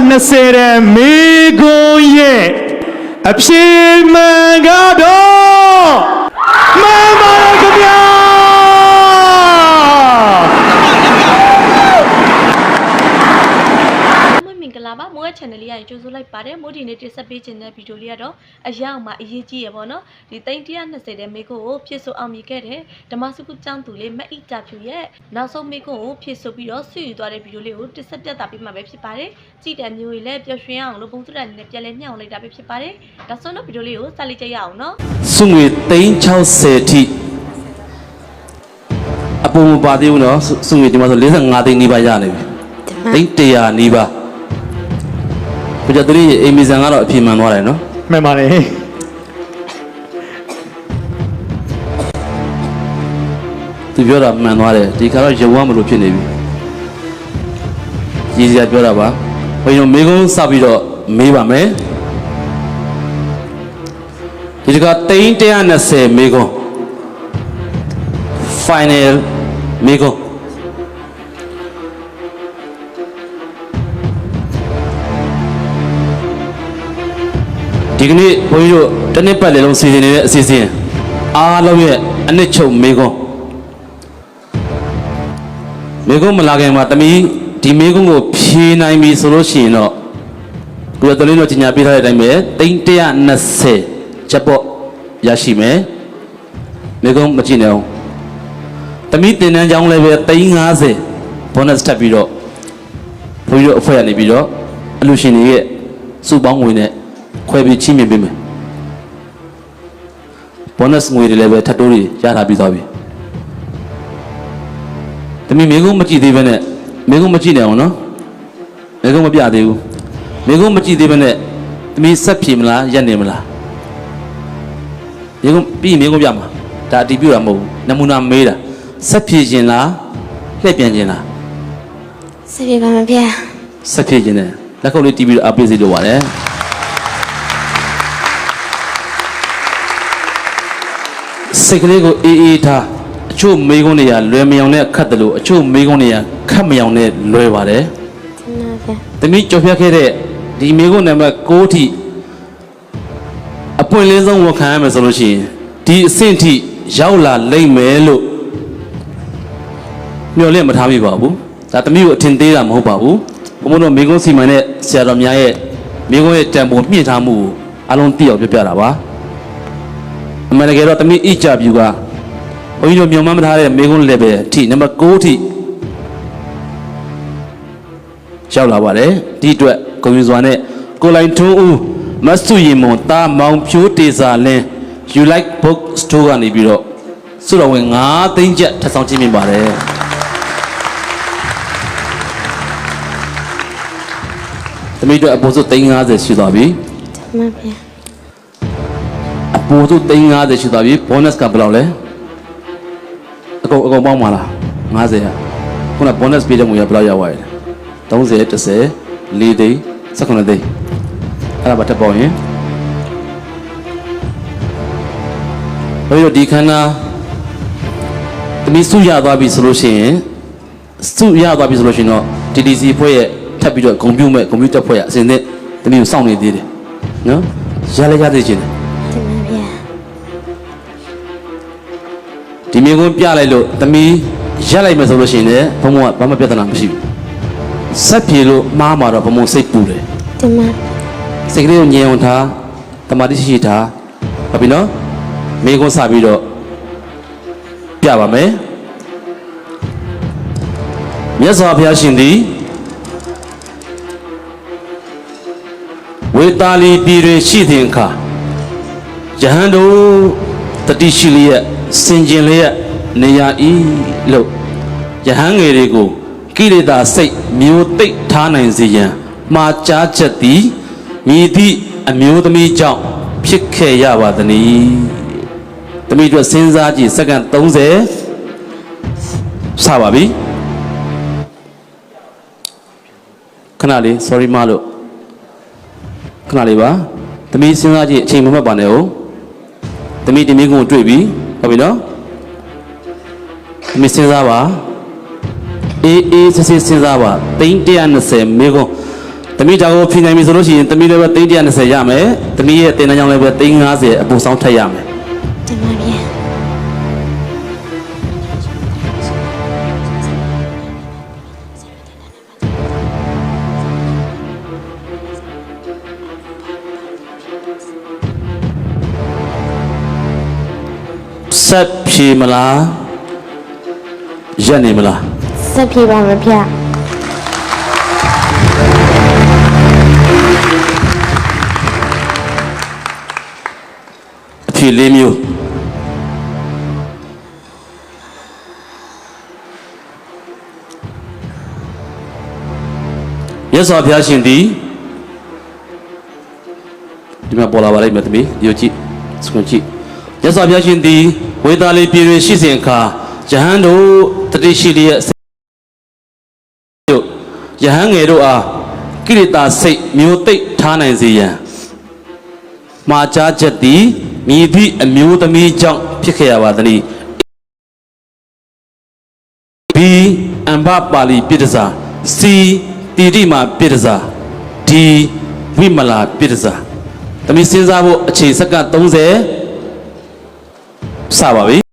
120တဲ့မေကွန်ရဲ့အဖြေမှန်ကတော့မှန်ပါရဲ့ခင်ဗျာ မွေးမင်္ဂလာပါမိုး ရဲ့ channel လေးရရင်ကြိုဆိုလိုက်ပါတယ်မိုးဒီနေ့တင်ဆက်ပေးခြင်းတဲ့ဗီဒီယိုလေးကတော့အရောက်မှာအရေးကြီးရပေါ့နော်ဒီသိန်း120တဲ့မိကိုကိုဖြစ်ဆိုအောင်မြင်ခဲ့တဲ့ဓမ္မစုကုကျောင်းသူလေးမအိတာဖြူရဲ့နောက်ဆုံးမိကိုကိုဖြစ်ဆိုပြီးတော့ဆွေယူသွားတဲ့ဗီဒီယိုလေးကိုတင်ဆက်ပြသပေးမှာပဲဖြစ်ပါတယ်ကြည့်တဲ့မျိုးကြီးလည်းပျော်ရွှင်အောင်လို့ပုံစံနဲ့ပြန်လဲမျှောင်လိုက်တာပဲဖြစ်ပါတယ်ဒါဆိုတော့ဗီဒီယိုလေးကိုစလိုက်ကြရအောင်နော်စုငွေ360ထိအပေါ်မပါသေးဘူးနော်စုစုငွေဒီမှာဆို45သိန်းနီးပါးရနေပြီသိန်း100နီးပါး ဘုရားတရီအိမ်မီဆန်ကတော့အပြည့်မှန်သွားတယ်နော်မှန်ပါတယ်သူပြောတာမှန်သွားတယ်ဒီခါတော့ရုံဝမလို့ဖြစ်နေပြီရည်စရာပြောတာပါဘယ်လိုမေကုန်းစပြီးတော့မေးပါမယ်ဒီကသိန်း120မေကုန်း final မေကုန်း ဒီကနေ့ဘုန်းကြီးတို့တစ်နှစ်ပတ်လည်လုံးစီစဉ်နေတဲ့အစီအစဉ်အားလုံးရဲ့အနှစ်ချုပ်မေကွန်းမေကွန်းမလာခင်မှာတမီးဒီမေကွန်းကိုဖြေနိုင်ပြီဆိုလို့ရှိရင်တော့ကိုယ်တော်လေးတို့ကြီးညာပေးထားတဲ့အတိုင်းပဲတိန်း120ချက်ပေါ့ရရှိမယ်မေကွန်းမကြည့်နဲ့အောင်တမီးတင်တန်းကြောင်းလည်းပဲတိန်း50 bonus ထပ်ပြီးတော့ဘုန်းကြီးတို့အဖွဲ့ရနေပြီးတော့အလူရှင်တွေရဲ့စုပေါင်းဝင်တဲ့ ခွဲပြီးချင်းမြင်ပေးမယ် bonus ငွေတွေလည်းပဲထပ်တိုးတွေရထားပြီးသွားပြီ။တမီမေကုန်းမကြည့်သေးပဲနဲ့မေကုန်းမကြည့်နေအောင်နော်။မေကုန်းမပြသေးဘူး။မေကုန်းမကြည့်သေးပဲနဲ့တမီဆက်ဖြေမလားရက်နေမလား။မေကုန်းပြီးရင်မေကုန်းပြမှာ။ဒါအတီးပြတာမဟုတ်ဘူး။နမူနာမေးတာဆက်ဖြေခြင်းလားလှည့်ပြန်ခြင်းလားစပြေပါမဗျာဆက်ဖြေခြင်းနဲ့လက်ခုပ်လေးတီးပြီးတော့အပေးစီလိုပါတယ်။ စိတ်ကလေးကိုအေးအေးထားအချို့မေးခွန်းတွေကလွယ်မယောင်နဲ့ခတ်တယ်လို့အချို့မေးခွန်းတွေကခတ်မယောင်နဲ့လွယ်ပါတယ်တင်ပါဗျာ။သမီးကြော်ဖြတ်ခဲ့တဲ့ဒီမေးခွန်းနံပါတ်6ထိအပွင့်လင်းဆုံးဝန်ခံရမယ်ဆိုလို့ရှိရင်ဒီအဆင့်ထိရောက်လာလိမ့်မယ်လို့မျှော်လင့်မထားမိပါဘူး။ဒါသမီးကိုအထင်သေးတာမဟုတ်ပါဘူး။ဘုံဘုံတို့မေးခွန်းစီမံတဲ့ဆရာတော်များရဲ့မေးခွန်းရဲ့တန်ဖိုးမြင့်ထားမှုကိုအလုံးသိအောင်ပြပြတာပါ။ အမှန်တကယ်တော့သမီးအိကြပြူကဘုန်းကြီးတို့မျှော်မှန်းမထားတဲ့မေးခွန်း level အထိနံပါတ်6ထိရောက်လာပါတယ်ဒီအတွက်ဂုဏ်ယူစွာနဲ့ကိုလိုင်ထွန်းဦးမတ်စုရင်မွန်တာမောင်ဖြိုးတေစာလင်း you like book store ကနေပြီးတော့စုတော်ဝင်9သိန်းချက်ထပ်ဆောင်ခြင်းမြင်ပါတယ်သမီးတို့အပေါ်စု350ရှိသွားပြီတင်ပါဗျာအ ပေါ်စု350ရှိသွားပြီ bonus ကဘယ်လောက်လဲအကုန်အကုန်ပေါင်းပါလား50อ่ะခုန bonus ပေးတဲ့ငွေကဘယ်လောက်ရောက်သွားလဲ30 10 4သိန်း19သိန်းအဲ့ဒါပါတက်ပေါင်းရင်ဘယ်လိုဒီခန္ဓာသမီးစုရသွားပြီဆိုလို့ရှိရင်စုရသွားပြီဆိုလို့ရှိရင်တော့ TTC ဖွဲ့ရဲ့ထပ်ပြီးတော့ဂုံပြုမဲ့ကွန်ပျူတာဖွဲ့ရအစဉ်သင့်သမီးကိုစောင့်နေသေးတယ်နော်ရလည်းရသေးချင်တယ် မျိုးကုန်းပြလိုက်လို့သမီးရက်လိုက်မယ်ဆိုလို့ရှိရင်လည်းဘုံဘုံကဘာမှပြဿနာမရှိဘူးဆက်ပြေလို့မှားမှာတော့ဘုံဘုံစိတ်ပူတယ်တင်ပါစိတ်ကလေးကိုငြိမ်အောင်ထားတမာတိရှိရှိထားဟုတ်ပြီနော်မေကုန်းစပြီးတော့ပြပါမယ်မြတ်စွာဘုရားရှင်သည်ဝေတာလီပြည်တွင်ရှိသည့်အခါယဟန်တို့တတိရှိလျက် စင်ကျင်လျက်နေရဤလို့ယဟန်ငယ်တွေကိုကိလေသာစိတ်မျိုးသိပ်ထားနိုင်စေရန်မှားကြားချက်သည်မြည်သည့်အမျိုးသမီးကြောင့်ဖြစ်ခဲ့ရပါသနည်းသမီးတို့စဉ်းစားကြည့်စက္ကန့်30စပါပြီခဏလေး sorry မလို့ခဏလေးပါသမီးစဉ်းစားကြည့်အချိန်မမှတ်ပါနဲ့ဟုတ်သမီးဒီမိကုန်းကိုတွေ့ပြီ ဟုတ်ပြီနော်သမီးစဉ်းစားပါအေးအေးစစ်စစ်စဉ်းစားပါ320မိကုန်းတတမီးဒါကိုဖြေနိုင်ပြီဆိုလို့ရှိရင်တမီးလည်းပဲ320ရမယ်တမီးရဲ့တင်တန်းကြောင့်လည်းပဲ350အပူဆောင်ထက်ရမယ်တင်ပါဗျာ ဆက်ဖြေမလားရက်နေမလားဆက်ပြေပါမယ်ဗျာအဖြေလေးမျိုးရသော်ဘုရားရှင်သည်ဒီမှာပေါ်လာပါလိမ့်မယ်သမီးဒီကိုကြည့်စကွန်ကြည့် ရသော်ဘုရားရှင်သည်ဝေသာလေးပြည်တွင်ရှိစဉ်အခါယဟန်တို့တတိရှိလျက်တို့ယဟန်ငယ်တို့အားကိရိတာစိတ်မျိုးသိပ်ထားနိုင်စေရန်မှာကြားချက်သည်မြည်သည့်အမျိုးသမီးကြောင့်ဖြစ်ခဲ့ရပါသည်။ B အမ္ဘပါဠိပိဋကစာ C တိတိမာပိဋကစာ D ဝိမလာပိဋကစာ။သမီးစဉ်းစားဖို့အချိန်စက္ကန့်30 စပါပြီ